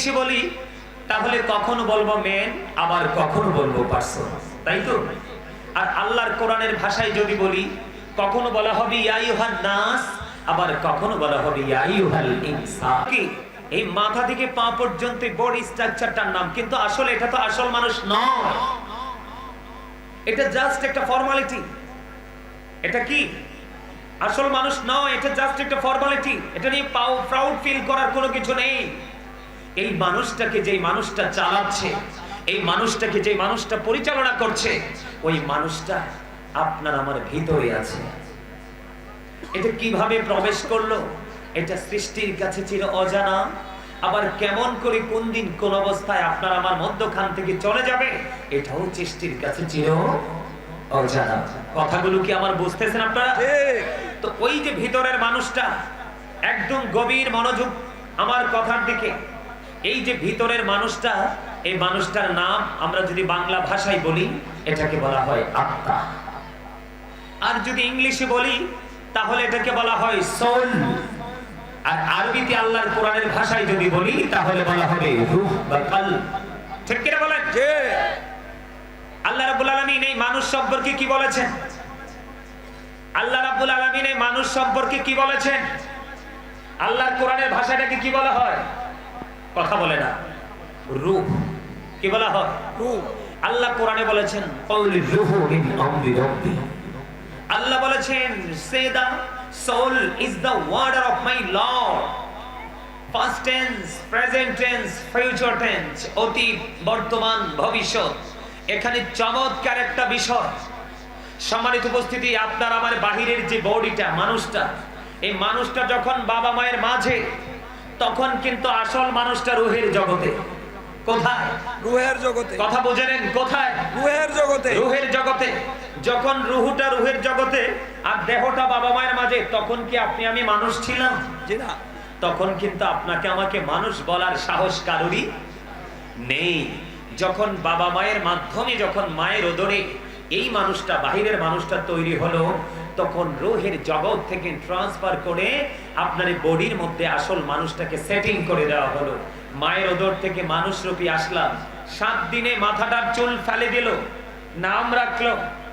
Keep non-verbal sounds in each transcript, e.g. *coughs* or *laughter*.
ইংলিশে বলি, তাহলে কখনো বলব মেন আবার কখনো বলব পার্সন তাই তো? আর আল্লাহর কোরআনের ভাষায় যদি বলি, কখনো বলা হবে নাস, আবার কখনো বলা হবে এই মাথা থেকে পা পর্যন্ত বডি স্ট্রাকচারটার নাম, কিন্তু আসলে এটা তো আসল মানুষ নয়। এটা জাস্ট একটা ফর্মালিটি এটা কি? আসল মানুষ নয়, এটা জাস্ট একটা ফর্মালিটি এটা নিয়ে প্রাউড ফিল করার কোনো কিছু নেই। এই মানুষটাকে যেই মানুষটা চালাচ্ছে এই মানুষটাকে যে মানুষটা পরিচালনা করছে ওই মানুষটা আপনার আমার ভিতরে আছে। এটা কীভাবে প্রবেশ করল? এটা সৃষ্টির কাছে চির অজানা। আবার কেমন করে কোন দিন কোন অবস্থায় আপনার আমার মধ্যখান থেকে চলে যাবে এটাও সৃষ্টির কাছে চির অজানা। কথাগুলো কি আমার বুঝতেছেন আপনারা? ঠিক। তো ওই যে ভিতরের মানুষটা একদম গভীর মনোযোগ আমার কথার দিকে এই যে ভিতরের মানুষটা এই মানুষটার নাম আমরা যদি বাংলা ভাষায় বলি এটাকে বলা হয় আত্মা। আর যদি ইংলিশে বলি তাহলে এটাকে বলা হয় সোল আর আরবিতে আল্লাহর কোরআনের ভাষায় যদি বলি তাহলে বলা হবে রূহ বা কাল ঠিক কিনা বলেন? আল্লাহ রাব্বুল আলামিন এই মানুষ সম্পর্কে কি বলেছেন? আল্লাহ রাব্বুল আলামিন এই মানুষ সম্পর্কে কি বলেছেন? আল্লাহর কোরআনের ভাষাটাকে কি বলা হয়? কথা বলে না। রূহ কি বলা হয়? রূপ। আল্লাহ কোরআনে বলেছেন। আল্লাহ বলেছেন say the soul is the order of my lord. Past tense present tense future tense অতীত বর্তমান ভবিষ্যৎ। এখানে চমৎকার একটা বিষয়। সম্মানিত উপস্থিতি আপনার আমার বাহিরের যে বডিটা মানুষটা এই মানুষটা যখন বাবা মায়ের মাঝে তখন কিন্তু আসল মানুষটা রুহের জগতে। কোথায়? রুহের জগতে। কথা কোথায়? রুহের জগতে। রুহের জগতে। যখন রুহুটা রুহের জগতে আর দেহটা বাবা মায়ের মাঝে তখন কি আপনি আমি মানুষ ছিলাম? না। তখন কিন্তু আপনাকে আমাকে মানুষ বলার সাহস কারোরই নেই। যখন বাবা মায়ের মাধ্যমে যখন মায়ের ওদরে এই মানুষটা বাহিরের মানুষটা তৈরি হলো তখন রোহের জগৎ থেকে ট্রান্সফার করে আপনার বডির মধ্যে আসল মানুষটাকে সেটিং করে দেওয়া হলো। মায়ের ওদর থেকে মানুষ রূপী আসলাম। সাত দিনে মাথাটার চুল ফেলে দিল। নাম রাখল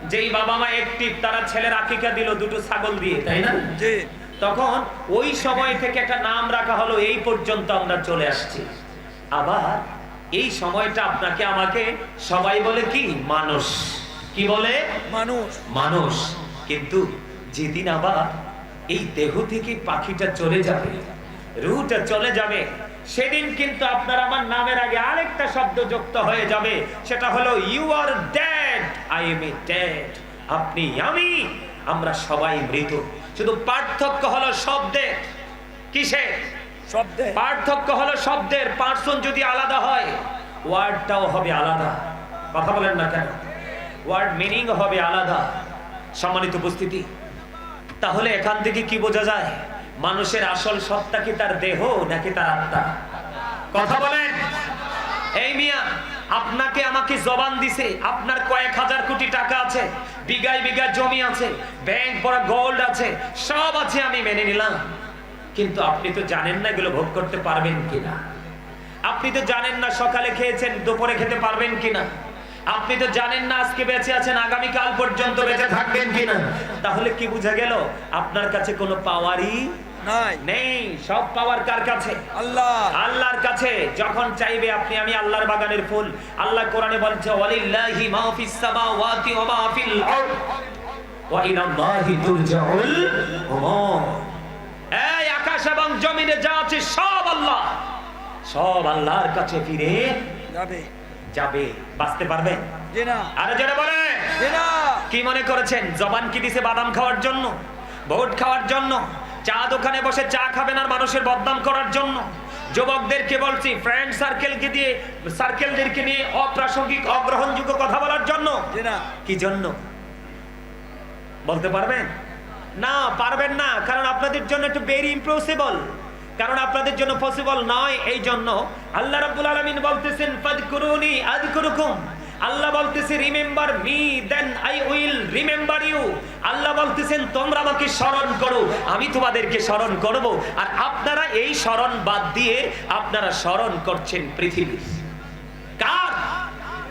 যেই বাবা মা একটি তারা ছেলের আকিকা দিল দুটো ছাগল দিয়ে তাই না? জি। তখন ওই সময় থেকে একটা নাম রাখা হলো এই পর্যন্ত আমরা চলে আসছি। আবার এই সময়টা আপনাকে আমাকে সবাই বলে কি? মানুষ। কি বলে? মানুষ। মানুষ। কিন্তু যেদিন আবার এই দেহ থেকে পাখিটা চলে যাবে রুহটা চলে যাবে সেদিন কিন্তু আপনার আমার নামের আগে আরেকটা শব্দ যুক্ত হয়ে যাবে। সেটা হলো you are dad I am a dad আপনি আমি আমরা সবাই মৃত। শুধু পার্থক্য হলো শব্দের। কিসে? শব্দে পার্থক্য হলো শব্দের। পার্সন যদি আলাদা হয় ওয়ার্ডটাও হবে আলাদা। কথা বলেন না কেন? ওয়ার্ড মিনিং হবে আলাদা। সম্মানিত উপস্থিতি, তাহলে এখান থেকে কি বোঝা যায়? মানুষের আসল সত্তা কি তার দেহ নাকি তার আত্মা? কথা বলেন। এই মিয়া, আপনাকে আমাকে জবান দিছে, আপনার কয়েক হাজার কোটি টাকা আছে, বিঘায় বিঘা জমি আছে, ব্যাংক পড়া গোল্ড আছে, সব আছে আমি মেনে নিলাম। কিন্তু আপনি তো জানেন না এগুলো ভোগ করতে পারবেন কিনা? আপনি তো জানেন না সকালে খেয়েছেন, দুপুরে খেতে পারবেন কিনা? আপনি তো জানেন না আজকে বেঁচে আছেন আগামী কাল পর্যন্ত বেঁচে থাকবেন কিনা। তাহলে কি বোঝা গেল? আপনার কাছে কোনো পাওয়ারই নাই। সব পাওয়ার কার কাছে? আল্লাহ। আল্লাহর কাছে। যখন চাইবে আপনি আমি আল্লাহর বাগানের ফুল। আল্লাহ কোরআনে বলছে ওয়ালিল্লাহি মা ফিস সামাওয়াতি ওয়া মা ফিল আরদ ওয়া ইলাল্লাহি তুরজাউল উমুর। এই আকাশ এবং জমিনে যা আছে সব আল্লাহ। সব আল্লাহর কাছে ফিরে যাবে। যাবে বাঁচতে পারবে? আরে যারা বলে কি মনে করেছেন জবান কি দিছে বাদাম খাওয়ার জন্য? ভোট খাওয়ার জন্য? চা দোকানে বসে চা খাবেন আর মানুষের বদনাম করার জন্য? যুবকদেরকে বলছি ফ্রেন্ড সার্কেলকে দিয়ে সার্কেলদেরকে নিয়ে অপ্রাসঙ্গিক অগ্রহণযোগ্য কথা বলার জন্য? কি জন্য? বলতে পারবেন? না পারবেন না কারণ আপনাদের জন্য একটু ভেরি ইম্পসিবল কারণ আপনাদের জন্য পসিবল নয় এই জন্য আল্লাহ রাব্বুল আলামিন বলতেছেন, ফাদকুরুনি আযকুরুকুম। আল্লাহ বলতেছে, remember me, then I will remember you. Allah বলতেছেন, তোমরা আমাকে স্মরণ করো, আমি তোমাদেরকে স্মরণ করব। আর আপনারা এই স্মরণ বাদ দিয়ে আপনারা স্মরণ করছেন পৃথিবী। কার?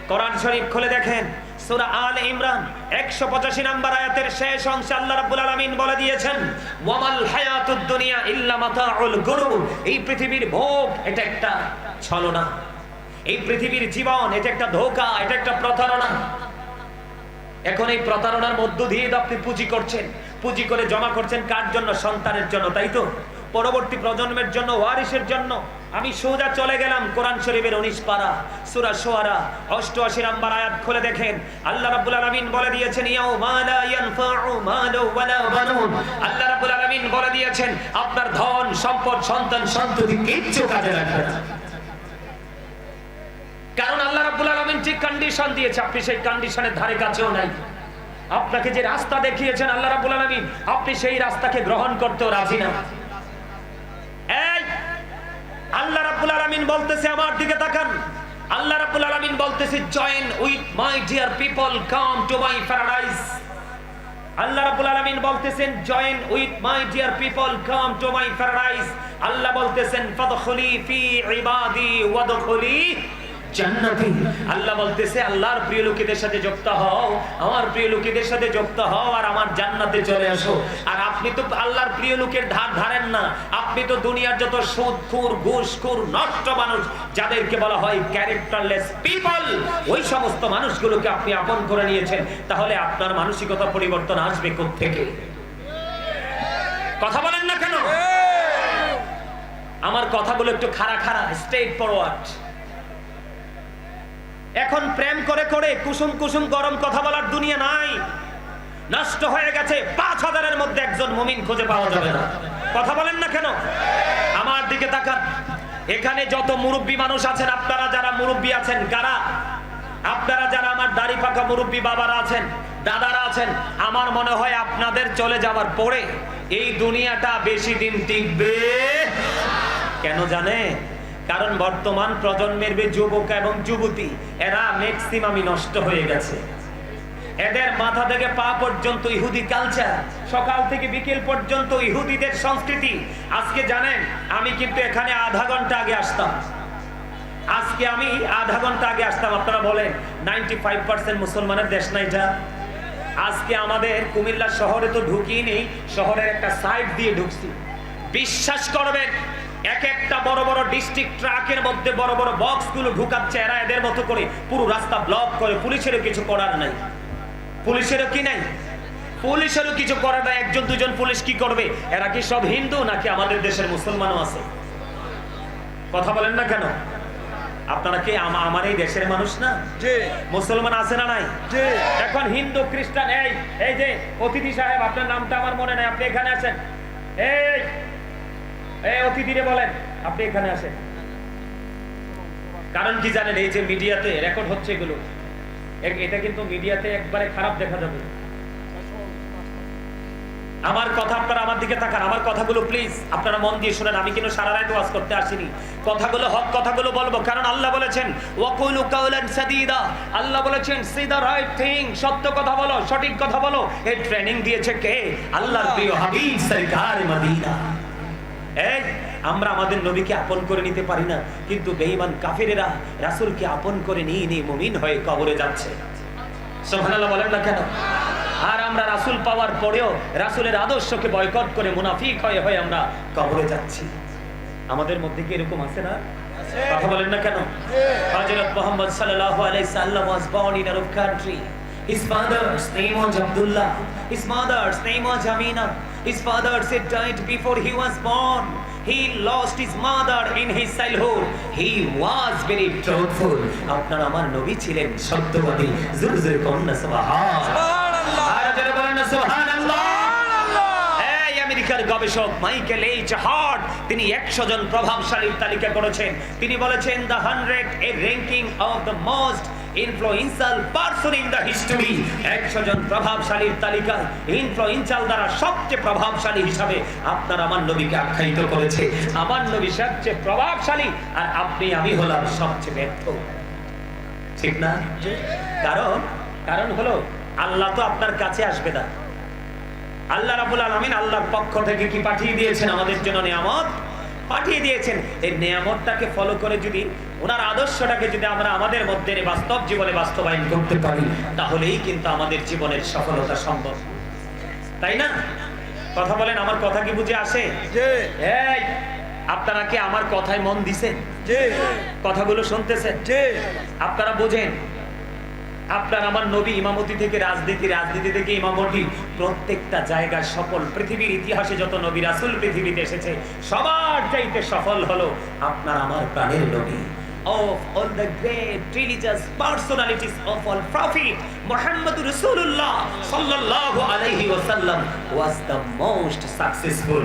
কোরআন শরীফ খুলে দেখেন। সূরা আল ইমরান 185 নম্বর আয়াতের শেষ আল্লাহ বলে দিয়েছেন এই পৃথিবীর ভোগ এটা একটা ছলনা, এই পৃথিবীর জীবন এটা একটা ধোঁকা, এটা একটা প্রতারণা। এখন এই প্রতারণার মধ্য দিয়ে আপনি পুঁজি করছেন, পুঁজি করে জমা করছেন কার জন্য? সন্তানের জন্য, তাই তো? পরবর্তী প্রজন্মের জন্য, ওয়ারিসের জন্য। আমি সোজা চলে গেলাম কোরআন শরীফের উনিশ পারা, সুরা সোয়ারা। অষ্টআশি নাম্বার আয়াত খুলে দেখেন। আল্লাহ রাব্বুল আলামিন বলে দিয়েছেন, ইয়াউমা লা ইয়ানফাউ মালু ওয়ালা আল্লাহ রাব্বুল আলামিন বলে দিয়েছেন, আপনার ধন, সম্পদ, সন্তান, সন্ততি কিচ্ছু কাজে লাগবে কারণ আল্লাহ রাব্বুল আলামিন যে কন্ডিশন দিয়েছে, আপনি সেই কন্ডিশনের ধারে কাছেও নাই। আপনাকে যে রাস্তা দেখিয়েছেন আল্লাহ রাব্বুল আলামিন, আপনি সেই রাস্তাকে গ্রহণ করতেও রাজি না এই আল্লাহ রাব্বুল আলামিন বলতেছে, আমার দিকে তাকান। আল্লাহ রাব্বুল আলামিন বলতেছে join with my dear people come to my paradise Allah রাব্বুল আলামিন বলতেছেন join with my dear people come to my paradise Allah বলতেছেন, ফাদখুলি ফি ইবাদি, ওয়াদখুলি জান্নাতি। আল্লাহ বলতেছে আল্লাহর প্রিয় লোকেদের সাথে যুক্ত হও আমার প্রিয় লোকেদের সাথে যুক্ত হও আর আমার জান্নাতে চলে আসো। আর আপনি তো আল্লাহর প্রিয় লোকের ধার ধারেন না। আপনি তো দুনিয়ার যত সুদখুর ঘুষখুর নষ্ট মানুষ যাদেরকে বলা হয় ক্যারেক্টারলেস পিপল ওই সমস্ত মানুষগুলোকে আপনি আপন করে নিয়েছেন। তাহলে আপনার মানসিকতা পরিবর্তন আসবে থেকে কথা বলেন না কেন? আমার কথাগুলো একটু খাড়া খাড়া স্ট্রেট ফরওয়ার্ড এখন প্রেম করে করে কুসুম কুসুম গরম কথা বলার দুনিয়া নাই। নষ্ট হয়ে গেছে পাঁচ হাজারের মধ্যে একজন মুমিন খুঁজে পাওয়া যাবে না। কথা বলেন না কেন? আমার দিকে তাকান। এখানে যত মুরব্বী মানুষ আছেন, আপনারা যারা মুরব্বী আছেন, কারা? আপনারা যারা আমার দাড়ি পাকা মুরব্বী বাবারা আছেন, দাদারা আছেন, আমার মনে হয় আপনাদের চলে যাওয়ার পরে এই দুনিয়াটা বেশি দিন টিকবে। কেন জানে? কারণ বর্তমান প্রজন্মের যে যুবক এবং যুবতী, এরা ম্যাক্সিমামই নষ্ট হয়ে গেছে। এদের মাথা থেকে পা পর্যন্ত ইহুদি কালচার সকাল থেকে বিকেল পর্যন্ত ইহুদিদের সংস্কৃতি। আজকে জানেন, আমি কিন্তু এখানে আধা ঘণ্টা আগে আসতাম। আজকে আমি আধা ঘণ্টা আগে আসতাম, আপনারা বলেন নাইনটি ফাইভ পার্সেন্ট মুসলমানের দেশ না এটা আজকে আমাদের কুমিল্লা শহরে তো ঢুকিয়ে নেই, শহরের একটা সাইড দিয়ে ঢুকছি। বিশ্বাস করবেন এক একটা বড় বড় ডিস্ট্রিক্ট ট্রাকের মধ্যে বড় বড় বক্সগুলো ঢুকাচ্ছে এরা এদের মতো করে পুরো রাস্তা ব্লক করে। পুলিশেরও কিছু করার নাই। পুলিশেরও কি নাই? পুলিশেরও কিছু করার নাই। একজন দুজন পুলিশ কি করবে? এরা কি সব হিন্দু নাকি আমাদের দেশের মুসলমানও আছে? কথা বলেন না কেন? আপনারা কি আমার এই দেশের মানুষ না? মুসলমান আছে না নাই? এখন হিন্দু খ্রিস্টান এই এই যে অতিথি সাহেব আপনার নামটা আমার মনে নাই। আপনি এখানে আছেন। এই অতিথিরে বলেন, আপনি এখানে আসেন। কারণ কি জানেন, এই যে মিডিয়াতে রেকর্ড হচ্ছে এগুলো। এটা কিন্তু মিডিয়াতে একবারে খারাপ দেখা যাবে। আমার কথা আপনারা আমার দিকে আমার কথাগুলো প্লিজ আপনারা মন দিয়ে শুনেন, আমি কিন্তু সারা রাত ওয়াজ করতে আসিনি। কথাগুলো হক, কথাগুলো বলব, কারণ আল্লাহ বলেছেন সাদীদা। আল্লাহ বলেছেন রাইট থিং সত্য কথা বলো, সঠিক কথা বলো। এই ট্রেনিং দিয়েছে কে? আল্লাহর প্রিয় হাবিব সরকার মদিনা আমরা আমাদের নবীকে আপন করে নিতে পারি না, কিন্তু বেঈমান কাফেরেরা রাসূলকে আপন করে নিয়ে নিয়ে মুমিন হয়ে কবরে যাচ্ছে। আমাদের মধ্যে কি এরকম আছে না? কথা বলেন না কেন? হযরত মুহাম্মদ সাল্লাল্লাহু আলাইহি সাল্লাম. His father said died before he was born. He lost his mother in his childhood. He was very truthful. আপনার আমার নবী ছিলেন সত্যবাদী জোরে জোরে কন্যা সুবহান আর যারা বলেন না সুবহানাল্লাহ আমেরিকার গবেষক মাইকেল এইচ হার্ট তিনি একশো জন প্রভাবশালীর তালিকা করেছেন তিনি বলেছেন the hundred a ranking of the most influential person in the history একশো জন প্রভাবশালীর তালিকায় ইনফ্লুয়েন্সাল দ্বারা সবচেয়ে প্রভাবশালী হিসাবে আপনার আমার নবীকে আখ্যায়িত করেছে। আমার নবী সবচেয়ে প্রভাবশালী আর আপনি, আমি হলাম সবচেয়ে ব্যর্থ। ঠিক না? কারণ কারণ হলো, আল্লাহ তো আপনার কাছে আসবে না। আল্লাহ রাবুল আলমিন আল্লাহর পক্ষ থেকে কি পাঠিয়ে দিয়েছেন আমাদের জন্য নিয়ামত? পাঠিয়ে দিয়েছেন। এই নিয়ামতটাকে ফলো করে যদি ওনার আদর্শটাকে যদি আমরা আমাদের মধ্যে বাস্তব জীবনে বাস্তবায়ন করতে পারি তাহলেই কিন্তু আমাদের জীবনের সফলতা সম্ভব। তাই না? কথা বলেন আমার কথা কি বুঝে আসে? আপনারা কি আমার কথায় মন দিছেন? কথাগুলো শুনতেছেন? আপনারা বোঝেন আপনার আমার নবী ইমামতি থেকে রাজনীতি রাজনীতি থেকে ইমামতি প্রত্যেকটা জায়গায় সফল পৃথিবীর ইতিহাসে যত নবী রাসুল পৃথিবীতে এসেছে সবার চাইতে সফল হলো আপনার আমার প্রাণের নবী। of all the great religious personalities of all Prophet Muhammad Rasulullah sallallahu alaihi wasallam was the most successful.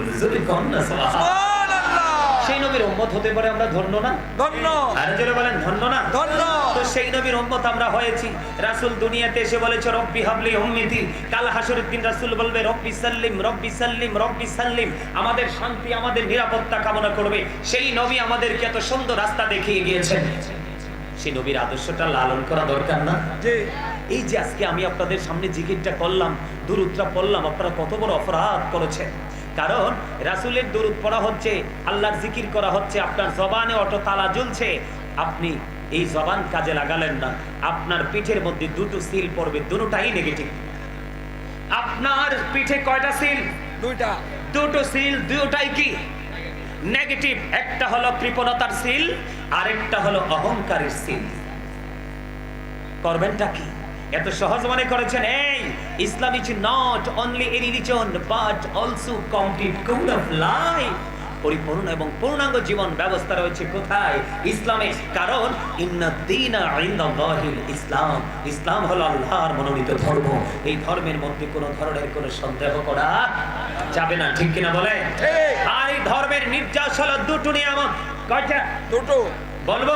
সেই নবীর উম্মত হতে পারে আমরা ধন্য না? ধন্য। আর জোরে বলেন ধন্য না? ধন্য। তো সেই নবীর উম্মত আমরা হয়েছি। রাসূল দুনিয়াতে এসে বলেছে রব্বি হাবলি উম্মতি। কাল হাসরের দিন রাসূল বলবে রব্বি সাল্লিম রব্বি সাল্লিম রব্বি সাল্লিম। আমাদের শান্তি আমাদের নিরাপত্তা কামনা করবে। সেই নবী আমাদেরকে এত সুন্দর রাস্তা দেখিয়ে গিয়েছেন। সেই নবীর আদর্শটা লালন করা দরকার না? জি। এই যে আজকে আমি আপনাদের সামনে জিকিরটা করলাম দুরুদটা পড়লাম আপনারা কত বড় অপরাধ করেছেন। কারণ রাসূলের দরুদ পড়া হচ্ছে আল্লাহর জিকির করা হচ্ছে আপনার জবানে অটো তালা জ্বলছে। আপনি এই জবান কাজে লাগালেন না। আপনার পিঠের মধ্যে দুটো সিল পড়বে দুটোটাই নেগেটিভ আপনার পিঠে কয়টা সিল? দুইটা। দুটো সিল দুটোটাই কি? নেগেটিভ একটা হলো কৃপণতার সিল আরেকটা হলো অহংকারের সিল। করবেনটা কি? এত সহজ মনে করেছেন এই Islam is not only a religion but also complete code of life পরিপূর্ণ এবং পূর্ণাঙ্গ জীবন ব্যবস্থা রয়েছে কোথায়? ইসলামে। কারণ ইসলাম। ইসলাম হলো আল্লাহর মনোনীত ধর্ম। এই ধর্মের মধ্যে কোনো ধরনের কোনো সন্দেহ করা যাবে না ঠিক কিনা বলে? ঠিক। আর এই ধর্মের নির্যাস হলো দুটো নিয়ামত। কয়টা? দুটো। বলব।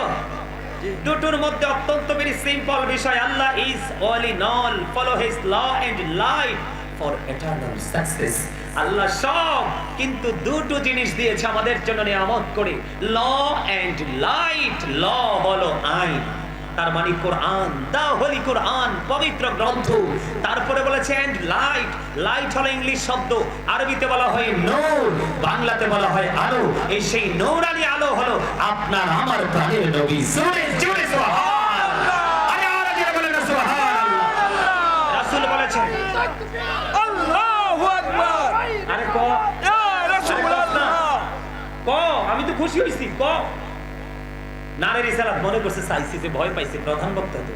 দুটোর মধ্যে অত্যন্ত ভেরি সিম্পল বিষয়, Allah is all in all follow his law and life for eternal success Allah সব, কিন্তু দুটো জিনিস দিয়েছে আমাদের জন্য নিয়ামত করে ল এন্ড লাইট ল হলো আইন। তার মানে কোরআন দা হোলি কোরআন পবিত্র গ্রন্থ। তারপরে বলেছে লাইট লাইট হলো ইংলিশ শব্দ আরবিতে বলা হয় নূর বাংলাতে বলা হয় আলো। এই সেই নূরানি আলো হলো আপনার আমার প্রাণের নবী। জোরে জোরে রাসূল বলেছেন আল্লাহু আকবার। আরে ক? আমি তো খুশি হইছি ক? নারে রিসালাত মনে করছে, চাইছি যে ভয় পাইছে, প্রধান বক্তা তো।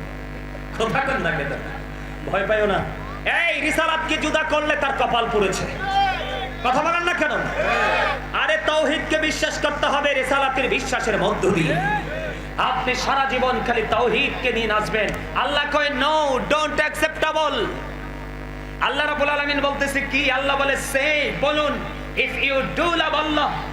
কথা কন না কেন ভয় পাইও না। এই রিসালাতকে জুদা করলে তার কপাল পড়েছে। কথা বলেন না কেন? আরে তৌহিদকে বিশ্বাস করতে হবে, রিসালাতের বিশ্বাসের মধ্য দিয়ে। আপনি সারা জীবন খালি তৌহিদকে নিয়ে নাচবেন। আল্লাহ কয় নো ডোন্ট অ্যাকসেপ্টেবল আল্লাহ রাব্বুল আলামিন বলতেছে কি? আল্লাহ বলে সে বলুন if you do love Allah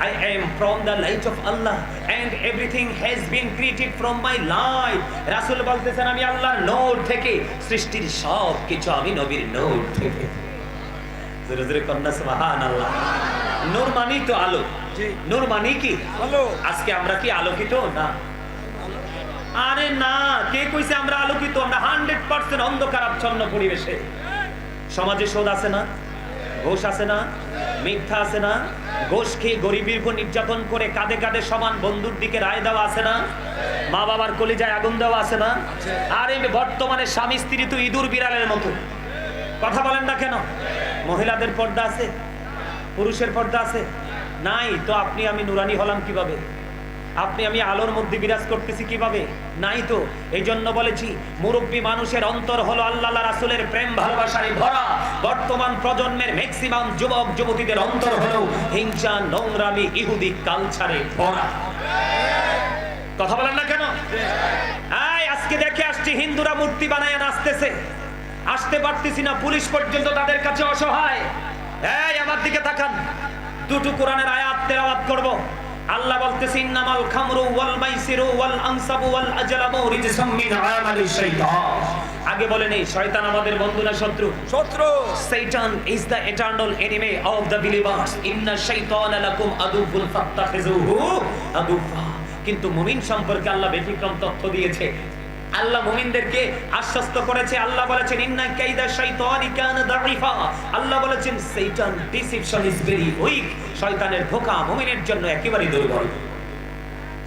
I am from the light of Allah and everything has been created from my light. রাসূল বলতেছেন আমি আল্লাহর নূর থেকে সৃষ্টির সব কিছু আমি নবীর নূর থেকে। জোরে জোরে কন্যা সুবহানাল্লাহ। নূর মানেই তো আলো। নূর মানে কি? হ্যালো আজকে আমরা কি আলোকিত? না। আরে না কে কইছে আমরা আলোকিত? আমরা হান্ড্রেড পার্সেন্ট অন্ধকার আচ্ছন্ন পরিবেশে। সমাজে শোধ আছে না? ঘোষ আছে না? মিথ্যা আছে না? ঘোষ খেয়ে গরিবের উপর নির্যাতন করে কাঁধে কাঁধে সমান বন্ধুর দিকে রায় দেওয়া আছে না? মা বাবার কলিজায় আগুন দেওয়া আছে না? আর এই বর্তমানে স্বামী স্ত্রী তো ইঁদুর বিড়ালের মতো। কথা বলেন না কেন? মহিলাদের পর্দা আছে, পুরুষের পর্দা আছে। নাই, তো আপনি আমি নুরানি হলাম কীভাবে? আপনি, আমি আলোর মধ্যে বিরাজ করতেছি কীভাবে? নাই তো। এই জন্য বলেছি, মুরব্বী মানুষের অন্তর হলো আল্লাহ রাসুলের প্রেম ভালোবাসায় ভরা। বর্তমান প্রজন্মের ম্যাক্সিমাম যুবক, যুবতীদের অন্তর হলো হিংসা, নোংরামি, ইহুদি কালচারে ভরা। কথা বলেন না কেন? আজকে দেখে আসছি হিন্দুরা মূর্তি বানায় নাচতেছে আসতে পারতেছি না, পুলিশ পর্যন্ত তাদের কাছে অসহায়। এই, আমার দিকে তাকান। দুটো কোরআনের আয়াত তেলাওয়াত করব। আল্লাহ বলতেছে ইন্নামাল খামরু ওয়াল মাইসিরু ওয়াল আনসাবু ওয়াল আজলামু রিজসুম মিন আমালিশ শাইতান আগে বলেন এই শয়তান আমাদের বন্ধু না শত্রু? শত্রু। শয়তান is the eternal enemy of the believers ইন্না শাইতান লাকুম আদুফুল ফাত্তাখিজুহু আদুফা। কিন্তু মুমিন সম্পর্কে আল্লাহ ব্যতিক্রম তথ্য দিয়েছে। আল্লাহ মুমিনদেরকে আশ্বস্ত করেছে। আল্লাহ বলেছেন ইন্না কাইদা শাইতানি কানা দাঈফা। আল্লাহ বলেছেন শয়তান ডিসিপশন ইজ ভেরি উইক। শয়তানের ধোঁকা মুমিনের জন্য একেবারে দুর্বল।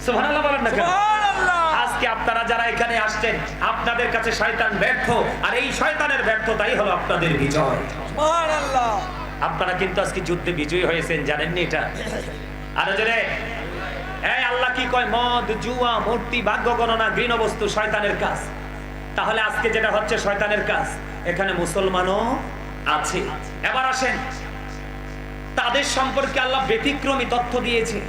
সুবহানাল্লাহ বলেন না সুবহানাল্লাহ। আজকে আপনারা যারা এখানে আসছেন আপনাদের কাছে শয়তান ব্যর্থ আর এই শয়তানের ব্যর্থতাই হলো আপনাদের বিজয়। সুবহানাল্লাহ। আপনারা কিন্তু আজকে যুদ্ধে বিজয়ী হয়েছেন জানেননি এটা? আরও জোরে। আল্লাহ কি কয়? মদ, জুয়া, মূর্তি, ভাগ্য গণনা গৃহ বস্তু শয়তানের কাজ। তাহলে আজকে যেটা হচ্ছে শয়তানের কাজ, এখানে মুসলমানও আছে। এবার আসেন, তাদের সম্পর্কে আল্লাহ ব্যতিক্রমী তথ্য দিয়েছে।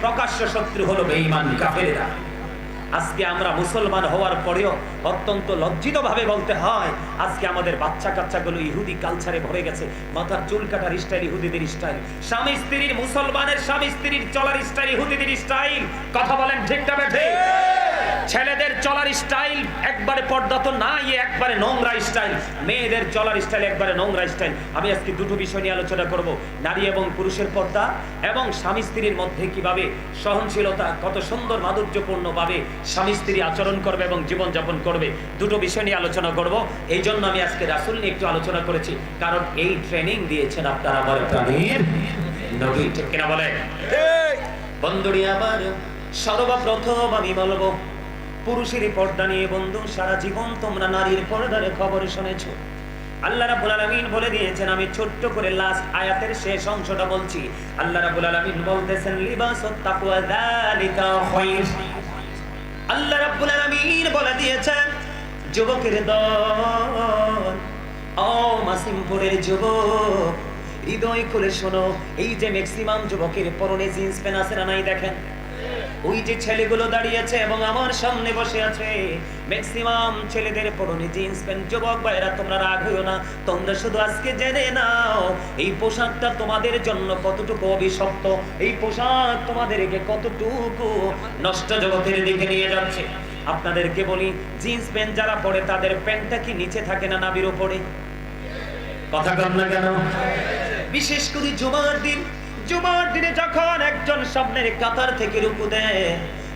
প্রকাশ্য শত্রু হলো বেঈমান কাফেররা। আজকে আমরা মুসলমান হওয়ার পরেও অত্যন্ত লজ্জিত ভাবে বলতে হয়, আজকে আমাদের বাচ্চা কাচ্চাগুলো ইহুদি কালচারে ভরে গেছে। মাথার চুল কাটার স্টাইল ইহুদিদের স্টাইল স্বামী স্ত্রীর মুসলমানের স্বামী স্ত্রীর চলার স্টাইল ইহুদিদের স্টাইল কথা বলেন ঠিক না ছেলেদের চলার স্টাইল একবারে পর্দা তো নাই একবারে নোংরা স্টাইল। মেয়েদের চলার স্টাইল একবারে নোংরা স্টাইল। আমি আজকে দুটো বিষয় নিয়ে আলোচনা করব নারী এবং পুরুষের পর্দা এবং স্বামী স্ত্রীর মধ্যে কীভাবে সহনশীলতা কত সুন্দর মাধুর্যপূর্ণ ভাবে স্বামী স্ত্রী আচরণ করবে এবং জীবন যাপন করবে। দুটো বিষয় নিয়ে আলোচনা করব। এই জন্য আমি আজকে রাসুল নিয়ে একটু আলোচনা করেছি কারণ এই ট্রেনিং দিয়েছেন আপনারা আমার প্রাণীর নবী। ঠিক কিনা বলে? বন্ধুরি আবার সর্বপ্রথম আমি বলব পুরুষের পর্দা নিয়ে বন্ধু, সারা জীবন তোমরা নারীর পর্দার খবর শুনেছো। আল্লাহ রাব্বুল আলামিন বলে দিয়েছেন, আমি ছোট্ট করে লাস্ট আয়াতের শেষ অংশটা বলছি। আল্লাহ রাব্বুল আলামিন বলতেছেন আল্লাহ রাব্বুল আলামিন বলে দিয়েছেন, যুবকের দল, ও মাসিমপুরের যুবক, হৃদয় খুলে শোনো, এই যে ম্যাক্সিমাম যুবকের পরনে জিন্স প্যান্ট আছে না নাই দেখেন? ওই যে ছেলেগুলো দাঁড়িয়েছে এবং আমার সামনে বসে আছে। ম্যাক্সিমাম ছেলেদের পরনে জিন্স প্যান্ট যুবক ভাইরা তোমরা রাগ হইও না। তোমরা শুধু আজকে জেনে নাও, এই পোশাকটা তোমাদের জন্য কতটুকু অভিশপ্ত? এই পোশাক তোমাদেরকে কতটুকু নষ্ট জগতের দিকে নিয়ে যাচ্ছে? আপনাদেরকে বলি জিন্স প্যান্ট যারা পরে, তাদের প্যান্টটা কি নিচে থাকে না নাবির উপরে? কথা কর না কেন? বিশেষ করে জুমার দিন জুমার দিনে যখন একজন সামনের কাতার থেকে রুকু দেয়,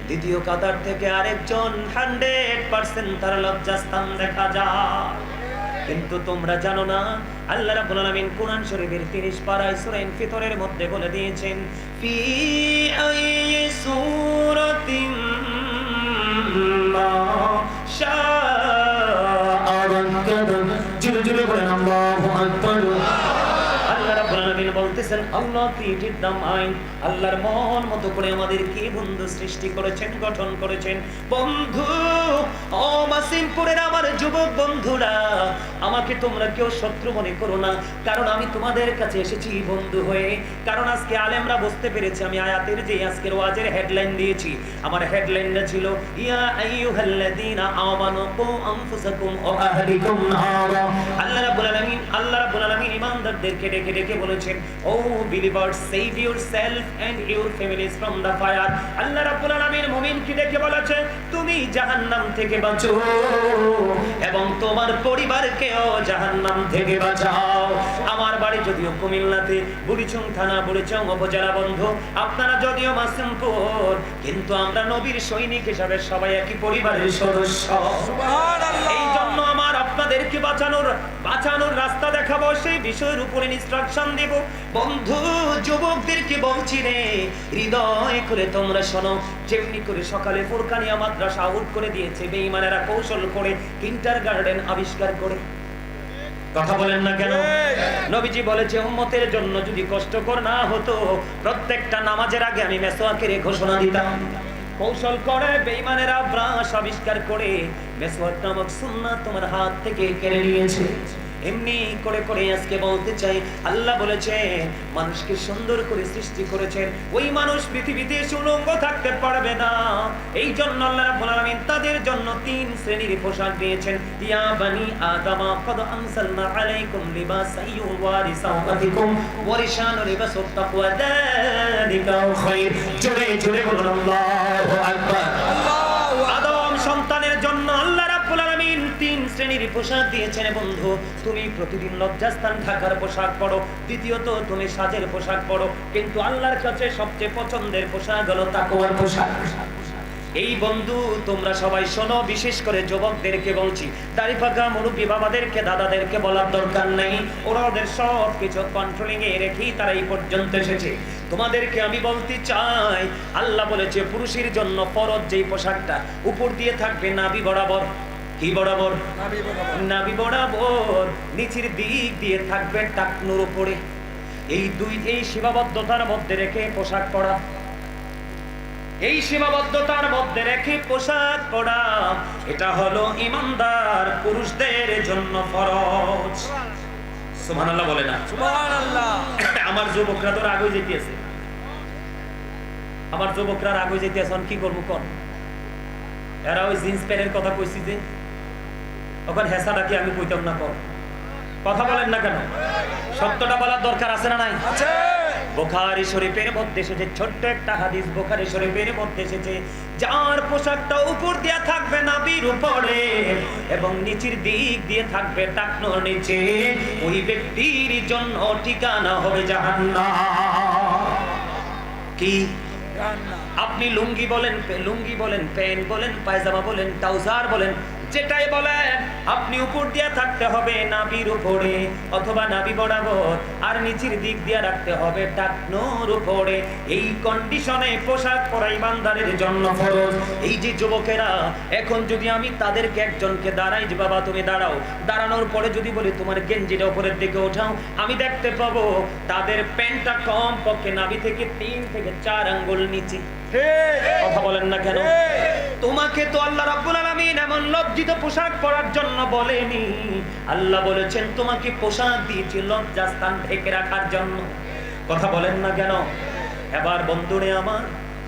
দ্বিতীয় কাতার থেকে আরেকজন হান্ড্রেড পার্সেন্ট তার লজ্জাস্থান দেখা যায়। কিন্তু তোমরা জানো না, আল্লাহ রাব্বুল আলামিন কোরআন শরীফের 30 পারায় সূরা ইনফিতরের মধ্যে বলে দিয়েছেন, ফি আইয়ি সূরাতিন মা শাআ রাক্কাবা জুরে জুরে বলেন আল্লাহু আকবার বলতেছেন, আল্লাহ ক্রিয়েটেড দ্য মাইন্ড আল্লাহর মন মতো করে আমাদের কি বন্ধু সৃষ্টি করেছেন, গঠন করেছেন। বন্ধু, ও মাসিমপুরের আমার যুবক বন্ধুরা, আমাকে তোমরা কেউ শত্রু মনে করো না, কারণ আমি তোমাদের কাছে এসেছি বন্ধু হয়ে। কারণ আজকে আলেমরা বুঝতে পেরেছে, আমি আয়াতের যে আজকের ওয়াজের হেডলাইন দিয়েছি, আমার হেডলাইনটা ছিল, ইয়া আইয়ুহাল্লাযীনা আমানু কু আনফুসাকুম ওয়া আহলিকুম নারা। আল্লাহ রাব্বুল আলামিন, আল্লাহ রাব্বুল আলামিন ঈমানদারদেরকে ডেকে ডেকে বলেছেন দ্য ফায়ার আল্লাহ রাব্বুল আলামিন মুমিনকে ডেকে বলেছেন তুমি জাহান্নাম থেকে বাঁচো এবং তোমার পরিবারকেও জাহান্নাম থেকে বাঁচাও। আমার বাড়ি যদিও কুমিল্লাতে বুড়িচং থানা বুড়িচং উপজেলা বন্ধু আপনারা যদিও মাসিমপুর কিন্তু আমরা নবীর সৈনিক হিসাবে সবাই একই পরিবারের সদস্য। এই আপনাদেরকে বাঁচানোর বাঁচানোর রাস্তা দেখাবো, সেই বিষয়ের উপরে ইনস্ট্রাকশন দেব। বন্ধু, যুবকদেরকে বলছি রে, হৃদয় করে তোমরা শোনো। যেমনি করে সকালে ফুরকানিয়া মাদ্রাসা আউট করে দিয়েছে, বেঈমানেরা কৌশল করে কিন্টার গার্ডেন আবিষ্কার করে। কথা বলেন না কেন? নবীজি বলেছে, উম্মতের জন্য যদি কষ্টকর না হতো, প্রত্যেকটা নামাজের আগে আমি মেসোয়াকের ঘোষণা দিতাম। কৌশল করে বেইমানেরা ব্রাশ আবিষ্কার করে মেসওয়াক নামক সুন্না তোমার হাত থেকে কেড়ে নিয়েছে। এমনি করে করে আজকে বলতে চাই, আল্লাহ বলেছে মানুষকে সুন্দর করে সৃষ্টি করেছেন। ওই মানুষ পৃথিবীতে সুলঙ্গ থাকতে পারবে না। এই জন্য আল্লাহ রাব্বুল আলামিন তাদের জন্য তিন শ্রেণির পোশাক দিয়েছেন। ইয়া বানি আদামা, কদ আনসালনা আলাইকুম লিবাসান ইউওয়ারি সাওআতিকুম ওয়া রিশানু লিবাসুত তাকওয়া যালিকা খায়র জোরে জোরে বলুন, আল্লাহু আকবার। শ্রেণির পোশাক দিয়েছেন বন্ধু। তুমি প্রতিদিন লজ্জাস্থান ঢাকার পোশাক পরো। দ্বিতীয়ত, তুমি সাজের পোশাক পরো। কিন্তু আল্লাহর কাছে সবচেয়ে পছন্দের পোশাক হলো তাকওয়ার পোশাক। এই বন্ধু, তোমরা সবাই শোনো, বিশেষ করে যুবকদেরকে বলছি। দাড়ি মুরব্বী বাবাদেরকে, দাদাদেরকে বলার দরকার নেই। ওরা ওদের সব কিছু কন্ট্রোলিং এ রেখেই তারা এই পর্যন্ত এসেছে। তোমাদেরকে আমি বলতে চাই, আল্লাহ বলেছে, পুরুষের জন্য ফরজ যেই পোশাকটা, উপর দিয়ে থাকবে নাবি বরাবর। কি বরাবর নাবি বরাবর। নিচের দিক দিয়ে থাকবে টাকনুর উপরে। এই দুই এই সীমাবদ্ধতার মধ্যে রেখে পোশাক পরা। এই সীমাবদ্ধতার মধ্যে রেখে পোশাক পরা এটা হলো ইমানদার পুরুষদের জন্য ফরজ। সুবহানাল্লাহ বলে না? সুবহানাল্লাহ। *coughs* আমার যুবকরা তো আগে যেতেছে আমার যুবকরা আগে যেতেছে কি করব কোন? এরা ওই জিন্স প্যান্টের কথা কইছি যে ওখান হেসাটা কি আমি কইতাম না কর কথা বলেন না কেন? সত্যটা বলার দরকার আছে না নাই? আছে। বোখারি শরীফের মধ্যে এসেছে ছোট্ট একটা হাদিস বোখারি শরীফের মধ্যে এসেছে যার পোশাকটা উপর দিয়ে থাকবে নাবির উপরে এবং নিচের দিক দিয়ে থাকবে টাকনোর নিচে। ওই ব্যক্তির জন্য ঠিকানা হবে জাহান্নাম। কি? আপনি লুঙ্গি বলেন লুঙ্গি বলেন প্যান্ট বলেন পায়জামা বলেন ট্রাউজার বলেন যেটাই বলেন আপনি উপর দিয়ে থাকতে হবে নাবির উপরে, অথবা নাবি বরাবর, আর নিচের দিক দিয়ে রাখতে হবে টাকনোর উপরে। এই কন্ডিশনে পোশাক পরা ইমানদারের জন্য ফরজ। এই যে যুবকেরা, এখন যদি আমি তাদেরকে একজনকে দাঁড়াই যে, বাবা, তুমি দাঁড়াও। দাঁড়ানোর পরে যদি বলি, তোমার গেঞ্জিটা উপরের দিকে ওঠাও। আমি দেখতে পাবো, তাদের প্যান্টটা কম পক্ষে নাবি থেকে তিন থেকে চার আঙ্গুল নিচে। কথা বলেন না কেন? তোমাকে তো আল্লাহ রাব্বুল আলামিন এমন লজ্জিত পোশাক পরার জন্য বলেনি। আল্লাহ বলেছেন, তোমাকে পোশাক দিয়েছি লজ্জাস্থান ঢেকে রাখার জন্য। কথা বলেন না কেন? এবার বন্ধুরে আমার,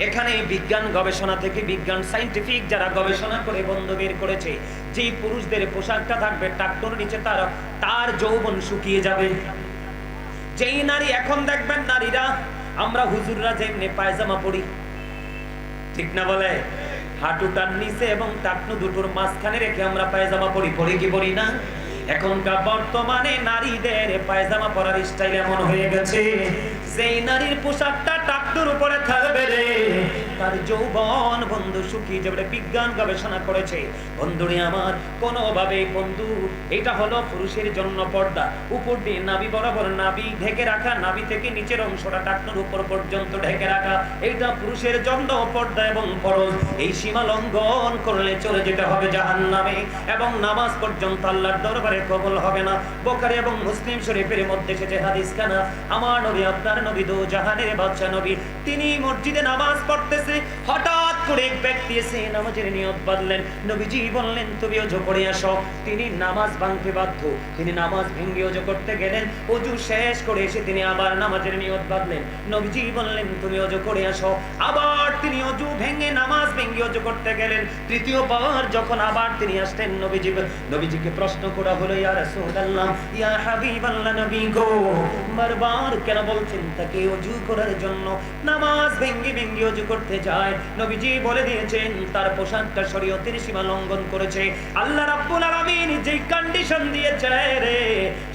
এখানে বিজ্ঞান গবেষণা থেকে বিজ্ঞান সাইন্টিফিক যারা গবেষণা করে বন্ধু বের করেছে যে পুরুষদের পোশাকটা থাকবে টাকটোর নিচে, তার তার যৌবন শুকিয়ে যাবে। যেই নারী, এখন দেখবেন নারীরা, আমরা হুজুররা যেমনি পায়জামা পরি ঠিক না বলে? হাঁটুটার নিচে এবং টাকনু দুটোর মাঝখানে রেখে আমরা পায়জামা পরি। পরি কি পরি না? এখনকার বর্তমানে নারীদের পায়জামা পরার স্টাইল এমন হয়ে গেছে। সেই নারীর পোশাকটা টাকটুর উপরে থাকবে রে তার যৌবন, বন্ধু শুকিয়ে যাবে বিজ্ঞান গবেষণা করেছে। বন্ধুরে আমার, কোনোভাবে বন্ধু, এটা হলো পুরুষের জন্য পর্দা। উপর দিয়ে নাবি বরাবর নাবি ঢেকে রাখা নাবি থেকে নিচের অংশটা টাকনুর উপর পর্যন্ত ঢেকে রাখা। এটা পুরুষের জন্য পর্দা এবং ফরজ। এই সীমা লঙ্ঘন করলে চলে যেতে হবে জাহান্নামে, এবং নামাজ পর্যন্ত আল্লাহর দরবারে কবল হবে না। বোখারি এবং মুসলিম শরীফের মধ্যে এসেছে হাদিস খানা আমার নবী, আপনার নবী দো জাহানের বাদশা নবী। তিনি মসজিদে নামাজ পড়তেছে হঠাৎ করে এক ব্যক্তি এসে নামাজের নিয়ত বাঁধলেন নবীজি বললেন, তুমি অজু করে আসো। তিনি নামাজ ভাঙতে বাধ্য। তিনি নামাজ ভেঙে অজু করতে গেলেন। অজু শেষ করে এসে তিনি আবার নামাজের নিয়ত বাঁধলেন নবীজি বললেন, তুমি অজু করে আসো। আবার তিনি অজু ভেঙে নামাজ ভেঙে অজু করতে গেলেন। তৃতীয়বার যখন আবার তিনি আসলেন, নবীজি নবীজিকে প্রশ্ন করা হলো, ইয়া রাসূলুল্লাহ, ইয়া হাবিবাল্লাহ নবী গো, বারবার কেন বলছেন তাকে অজু করার জন্য? নামাজ ভেঙ্গে ভেঙ্গে অজু করতে যায়। নবীজি বলে দিয়েছেন, তার পোশাকটা শরীয়তের সীমা লঙ্ঘন করেছে। আল্লাহ রাব্বুল আলামিন যেই কন্ডিশন দিয়েছে রে,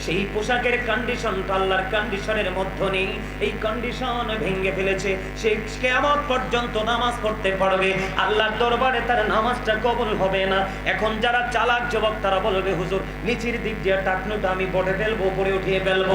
সেই পোশাকের কন্ডিশনটা আল্লাহর কন্ডিশনের মধ্যে নেই। এই কন্ডিশন ভেঙ্গে ফেলেছে। সে কিয়ামত পর্যন্ত নামাজ পড়তে পারবে। আল্লাহর দরবারে তার নামাজটা কবুল হবে না। এখন যারা চালাক যুবক, তারা বলবে, হুজুর, নিচের দিক দিয়ে টাকনুটা আমি বটে ফেলব, উপরে উঠিয়ে ফেলব।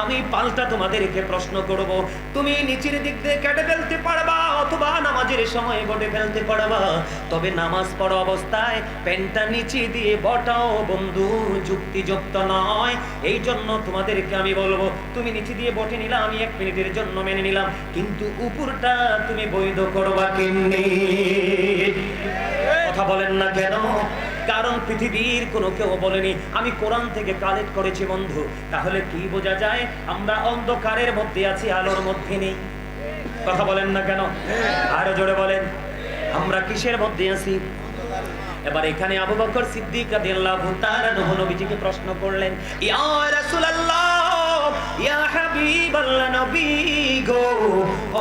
আমি পাল্টা তোমাদেরকে প্রশ্ন করব, তুমি নিচের দিক দিয়ে কেটে ফেলতে পারবা? অথবা নামাজের সময় বটে ফেলতে পারবা। তবে নামাজ পড়া অবস্থায় প্যান্টটা নিচে দিয়ে বটাও, বন্ধু, যুক্তিযুক্ত নয়। এই জন্য তোমাদেরকে আমি বলব, তুমি নিচে দিয়ে বটে নিলাম আমি এক মিনিটের জন্য মেনে নিলাম। কিন্তু উপরটা তুমি বৈধ করবা কেমনি? কথা বলেন না কেন? কারণ পৃথিবীর কোনো কেউ বলেনি, আমি কোরআন থেকে কালেক্ট করেছি, বন্ধু। তাহলে কি বোঝা যায়? আমরা অন্ধকারের মধ্যে আছি, আলোর মধ্যে নেই। কথা বলেন না কেন? আরও জোরে বলেন। আমরা কিসের মধ্যে আছি? এবার এখানে আবু বকর সিদ্দিক রাদিয়াল্লাহু তাআলা নবী নবীজিকে প্রশ্ন করলেন, ইয়া রাসূলুল্লাহ ইয়া হাবিবাল্লাহ নবী গো।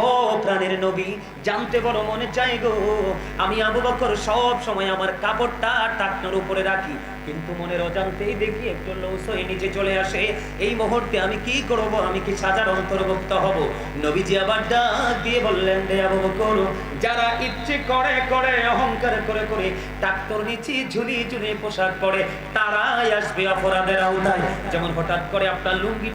ও প্রাণের নবী, জানতে বড় মনে চাই গো। আমি আবু বকর সব সময় আমার কাপড়টা টাকনার উপরে রাখি। কিন্তু মনের অজান্তেই দেখি একটু লৌসই নিচে চলে আসে। এই মুহূর্তে আমি কি করব? আমি কি সাজার অন্তর্ভুক্ত হব? নবীজি আবার ডাক দিয়ে বললেন রে আবু বকর, যারা ইচ্ছে করে করে, অহংকার করে করে টাক্তর নিচে ঝুলি ঝুলি পোশাক পরে, তারাই আসবে অপরাধের আওতায়। যেমন হঠাৎ করে আপনার লুঙ্গি